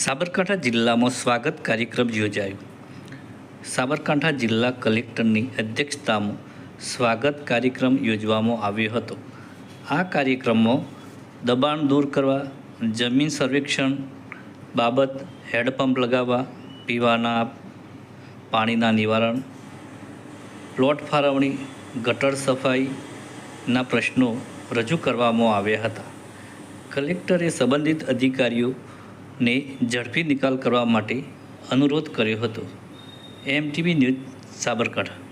સાબરકાંઠા જિલ્લામાં સ્વાગત કાર્યક્રમ યોજાયો. સાબરકાંઠા જિલ્લા કલેક્ટરની અધ્યક્ષતામાં સ્વાગત કાર્યક્રમ યોજવામાં આવ્યો હતો. આ કાર્યક્રમમાં દબાણ દૂર કરવા, જમીન સર્વેક્ષણ બાબત હેડપંપ લગાવવા, પીવાના પાણીના નિવારણ, પ્લોટ ફાળવણી, ગટર સફાઈના પ્રશ્નો રજૂ કરવામાં આવ્યા હતા. કલેક્ટરે સંબંધિત અધિકારીઓને ઝડપી નિકાલ કરવા માટે અનુરોધ કર્યો હતો. MTV news Sabarkantha.